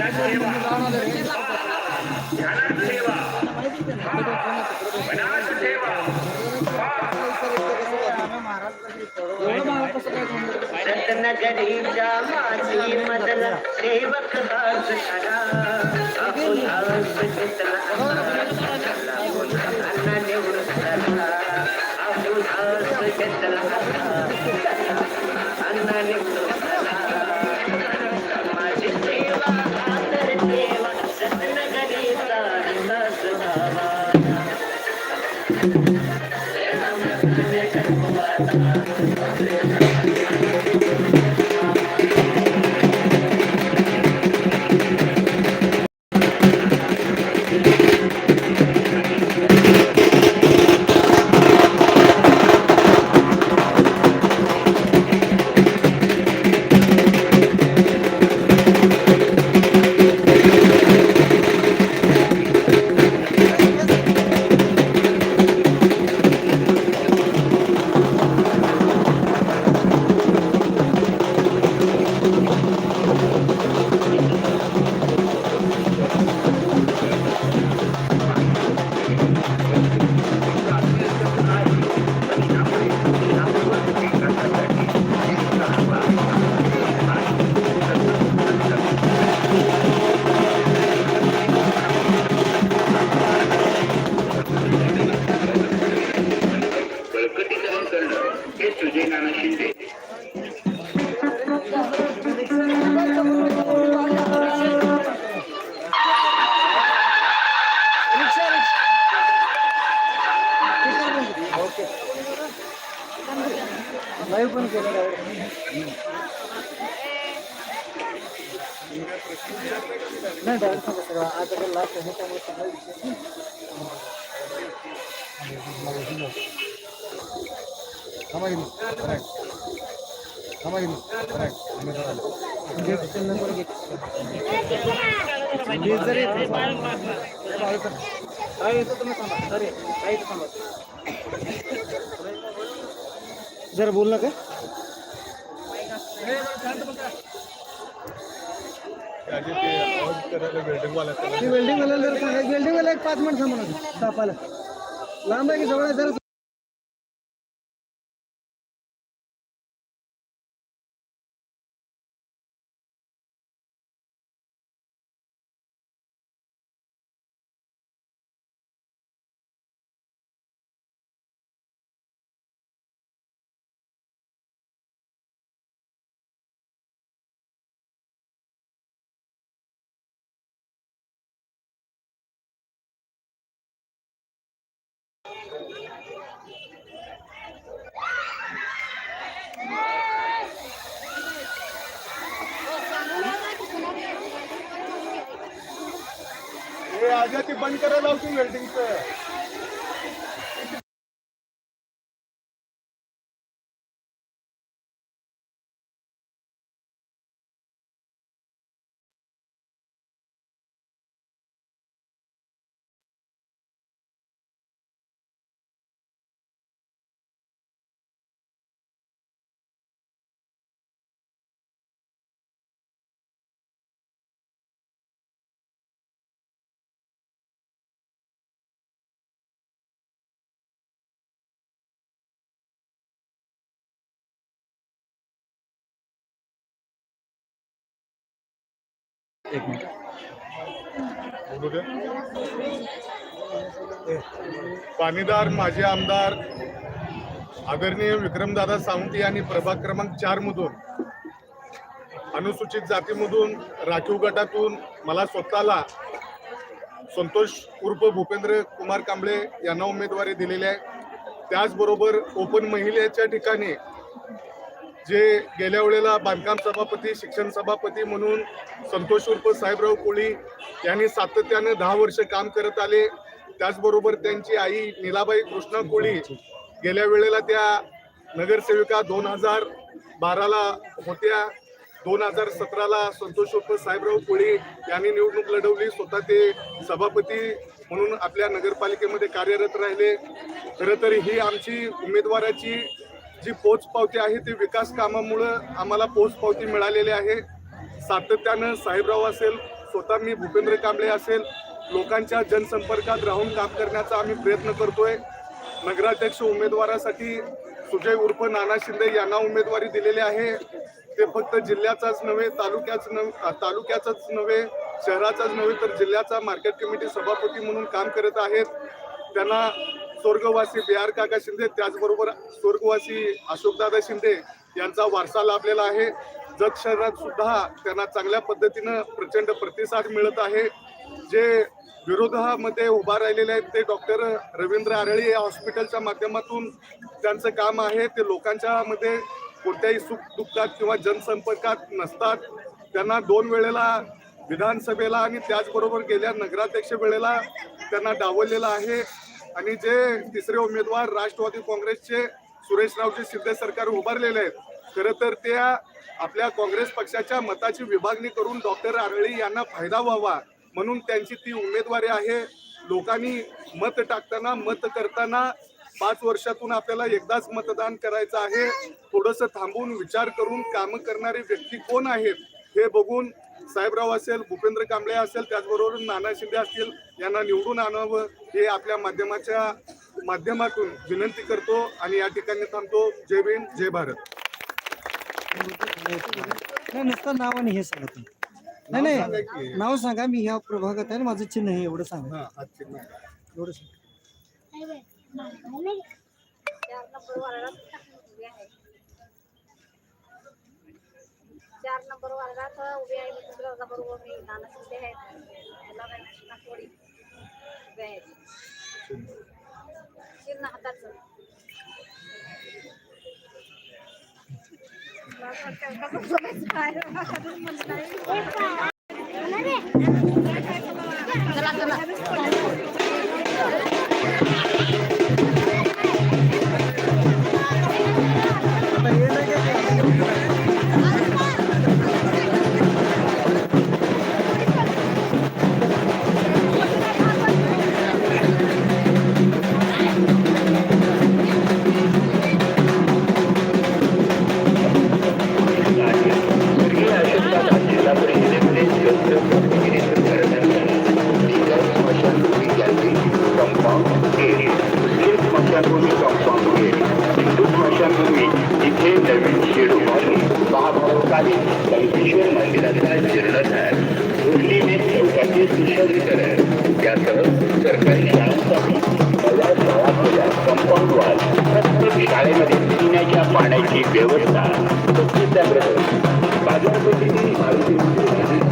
लक्षात ठेवा ध्यानात ठेवा हा, मनात ठेवा रत्नगरीच्या माझी मदन सेवक दास खरा आपुलास चितला अन्न निवृत्त झाला. आपुलास चितला नाही डायरेक्ट सांगा सगळं आज अगर लास्ट आहे त्यामुळे सगळं विषय थांबागिरी करेक्ट थांबागिरी करेक्ट आम्ही जरा गेट नंबर गेट वेल्डिंग वाला एक पाच मिनिट थांबा ना. लांब आहे की जवळ आहे जरा आज ते बंद करायला लावतो वेल्डिंगचं एक मिनिट. पाणीदार माजी आमदार आदरणीय विक्रमदादा सावंत यांनी प्रभाग क्रमांक चार मधून अनुसूचित जातीमधून राखीव गटातून मला स्वतःला संतोष उर्फ भूपेंद्र कुमार कांबळे यांना उमेदवारी दिलेली आहे. त्याचबरोबर ओपन महिलेच्या ठिकाणी जे गेल्या वेळेला बांधकाम सभापती शिक्षण सभापती म्हणून संतोष उर्फ साहेबराव कोळी यांनी सातत्यानं दहा वर्ष काम करत आले. त्याचबरोबर त्यांची आई नीलाबाई कृष्णा कोळी गेल्या वेळेला त्या नगरसेविका दोन हजार बाराला होत्या. दोन हजार सतराला संतोष उर्फ साहेबराव कोळी यांनी निवडणूक लढवली. स्वतः ते सभापती म्हणून आपल्या नगरपालिकेमध्ये कार्यरत राहिले. खरं तर ही आमची उमेदवाराची जी पोचपावती आहे ती विकास कामामुळं आम्हाला पोचपावती मिळालेली आहे. सातत्यानं साहेबराव असेल स्वतः मी भूपेंद्र कांबळे असेल लोकांच्या जनसंपर्कात राहून काम करण्याचा आम्ही प्रयत्न करतोय. नगराध्यक्ष उमेदवारासाठी सुजय उर्फ नाना शिंदे यांना उमेदवारी दिलेली आहे. ते फक्त जिल्ह्याचाच नव्हे तालुक्याच नव तालुक्याचाच नव्हे शहराचाच नव्हे तर जिल्ह्याचा मार्केट कमिटी सभापती म्हणून काम करत आहेत. त्यांना स्वर्गवासी बी आर काका शिंदे त्याचबरोबर स्वर्गवासी अशोकदादा शिंदे यांचा वारसा लाभलेला आहे. जत शहरात सुद्धा त्यांना चांगल्या पद्धतीनं प्रचंड प्रतिसाद मिळत आहे. जे विरोधामध्ये उभा राहिलेले आहेत ते डॉक्टर रवींद्र आरळी या हॉस्पिटलच्या माध्यमातून त्यांचं काम आहे. ते लोकांच्या मध्ये कोणत्याही सुख दुःखात किंवा जनसंपर्कात नसतात. त्यांना दोन वेळेला विधानसभेला आणि त्याचबरोबर गेल्या नगराध्यक्ष वेळेला त्यांना डावललेलं आहे. आणि जे तिसरे उमेदवार राष्ट्रवादी काँग्रेसचे सुरेशरावजी शिंदे सरकार उभारलेले आहेत खरं तर त्या आपल्या काँग्रेस पक्षाच्या मताची विभागणी करून डॉक्टर आरळी यांना फायदा व्हावा म्हणून त्यांची ती उमेदवारी आहे. लोकांनी मत टाकताना मत करताना पाच वर्षातून आपल्याला एकदाच मतदान करायचं आहे. थोडंसं थांबून विचार करून कामं करणारे व्यक्ती कोण आहेत हे बघून साहेबराव असेल भूपेंद्र कांबळे असेल त्याचबरोबर नाना शिंदे असतील यांना निवडून आणावं हे आपल्या माध्यमाच्या माध्यमातून विनंती करतो आणि या ठिकाणी थांबतो. जय भीम जय भारत. नाही नुसतं नाव आणि हे सांगा तुम्ही. नाही सांगा नाही. नाव सांगा मी ह्या प्रभागात आहे आणि माझं चिन्ह आहे एवढं सांगा. हा, आजचे. एवढं सांगा. चार नंबर वार्डात उभी आहे नंबर वार्डात उभी आहे मी दुसऱ्या बरोबर मी नाना शिंदे आहेत. मुलाबाई कृष्णा उभे आहेत हाताचं. चला चला. महाभारतकालीन मंदिराचा जीर्णोद्धार मुरलीने चौकाचे सुशोभीकरण यासह सरकारी शाळांसाठी नव्या शाळा केल्या कंपाऊंड वॉल प्रत्येक शाळेमध्ये पिण्याच्या पाण्याची व्यवस्था. स्वच्छतागृह बाजारपेठेतील मारुती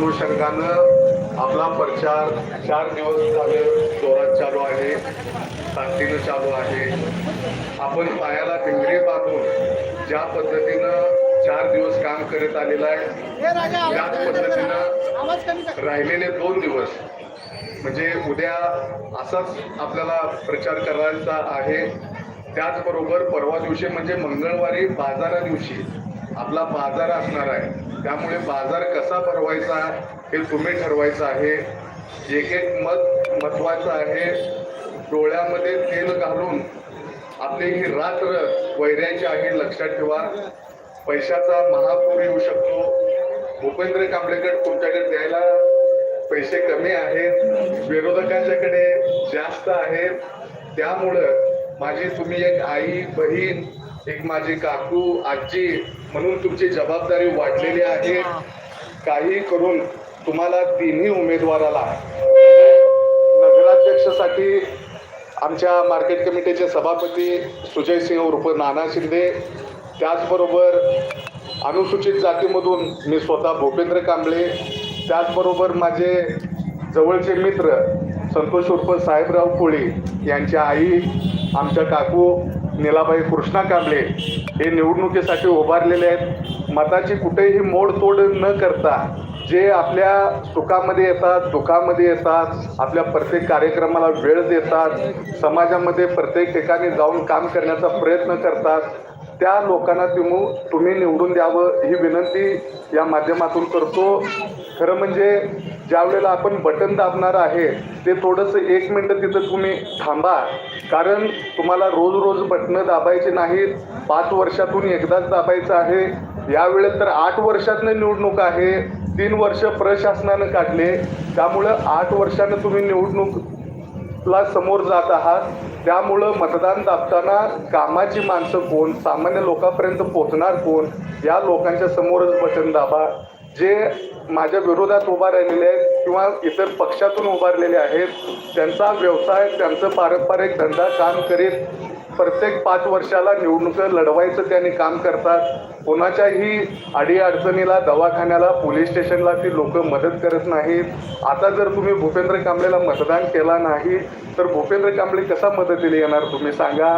अनुषंगानं आपला प्रचार चार दिवस झाले जोरात चालू आहे ताकदीनं चालू आहे. आपण पायाला भिंगरी बांधून ज्या पद्धतीनं चार दिवस काम करत आलेलं आहे त्याच पद्धतीनं राहिलेले दोन दिवस. म्हणजे उद्या असाच आपल्याला प्रचार करायचा आहे. त्याचबरोबर परवा दिवशी म्हणजे मंगळवारी बाजारा दिवशी आपला बाजार असणार आहे. त्यामुळे बाजार कसा भरवायचा हे तुम्ही ठरवायचं आहे. एक एक मत महत्वाचं आहे. डोळ्यामध्ये तेल घालून आपली ही रात्र वैऱ्याची आहे लक्षात ठेवा. पैशाचा महापूर येऊ शकतो. भूपेंद्र कांबळेकर तुमच्याकडे द्यायला पैसे कमी आहेत. विरोधकांच्याकडे जास्त आहेत त्यामुळं माझी तुम्ही एक आई बहीण एक माझी काकू आजी म्हणून तुमची जबाबदारी वाढलेली आहे. काही करून तुम्हाला तिन्ही उमेदवाराला नगराध्यक्षासाठी आमच्या मार्केट कमिटीचे सभापती सुजय सिंह उर्फ नाना शिंदे त्याचबरोबर अनुसूचित जातीमधून मी स्वतः भूपेंद्र कांबळे त्याचबरोबर माझे जवळचे मित्र संतोष उर्फ साहेबराव कोळी यांच्या आई आमच्या काकू निलाबाई कृष्णा कांबळे हे निवडणुकीसाठी उभारलेले आहेत. मताची कुठेही मोडतोड न करता जे आपल्या सुखामध्ये येतात दुःखामध्ये येतात आपल्या प्रत्येक कार्यक्रमाला वेळ देतात समाजामध्ये प्रत्येक ठिकाणी जाऊन काम करण्याचा प्रयत्न करतात त्या लोकांना तुम्ही तुम्ही निवडून द्यावं ही विनंती या माध्यमातून करतो. खरं म्हणजे ज्या वेळेला आपण बटन दाबणार आहे ते थोडंसं एक मिनटं तिथं तुम्ही थांबा. कारण तुम्हाला रोज रोज बटणं दाबायचे नाहीत. पाच वर्षातून एकदाच दाबायचं आहे. यावेळेस तर आठ वर्षातनं निवडणूक आहे. तीन वर्ष प्रशासनानं काढले. त्यामुळं आठ वर्षानं तुम्ही निवडणूक ला समोर जात आहात. त्यामुळं मतदान दाबताना कामाची माणसं कोण? सामान्य लोकांपर्यंत पोहोचणार कोण? या लोकांच्या समोरच बटन दाबा. जे माझ्या विरोधात उभा राहिलेले आहेत किंवा इतर पक्षातून उभारलेले आहेत त्यांचा व्यवसाय त्यांचं पारंपरिक धंदा काम करीत प्रत्येक पाच वर्षाला निवडणुका लढवायचं त्यांनी काम करतात. कोणाच्याही अडीअडचणीला दवाखान्याला पोलीस स्टेशनला ती लोक मदत करत नाहीत. आता जर तुम्ही भूपेंद्र कांबळेला मतदान केला नाही तर भूपेंद्र कांबळे कसा मदतीला येणार तुम्ही सांगा?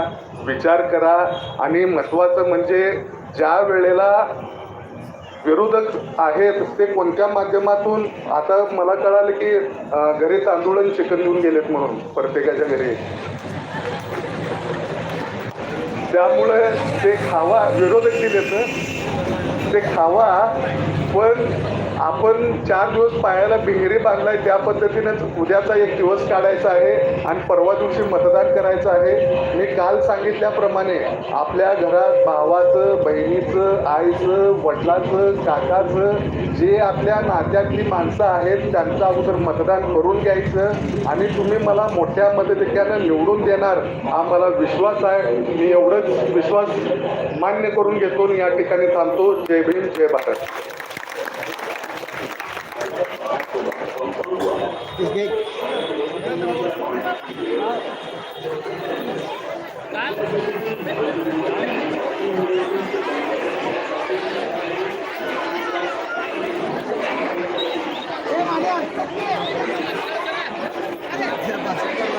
विचार करा. आणि महत्त्वाचं म्हणजे ज्या वेळेला विरोधक आहेत ते कोणत्या माध्यमातून? आता मला कळालं की घरी तांदूळ आणि चिकन घेऊन गेलेत म्हणून प्रत्येकाच्या घरी. त्यामुळे ते खावा विरोधक दिलेत. ते खावा पण आपण चार दिवस पायाला बिंगरी बांधलाय त्या पद्धतीनेच उद्याचा एक दिवस काढायचा आहे आणि परवा दिवशी मतदान करायचं आहे. मी काल सांगितल्याप्रमाणे आपल्या घरात भावाचं बहिणीचं आईचं वडिलाचं काकाचं जे आपल्या नात्यातली माणसं आहेत त्यांचं अगोदर मतदान करून घ्यायचं आणि तुम्ही मला मोठ्या मदतीनं निवडून देणार हा मला विश्वास आहे. मी एवढंच विश्वास मान्य करून घेतो आणि या ठिकाणी थांबतो. जय भीम जय Bharat. is big. Hey, Maria, come here.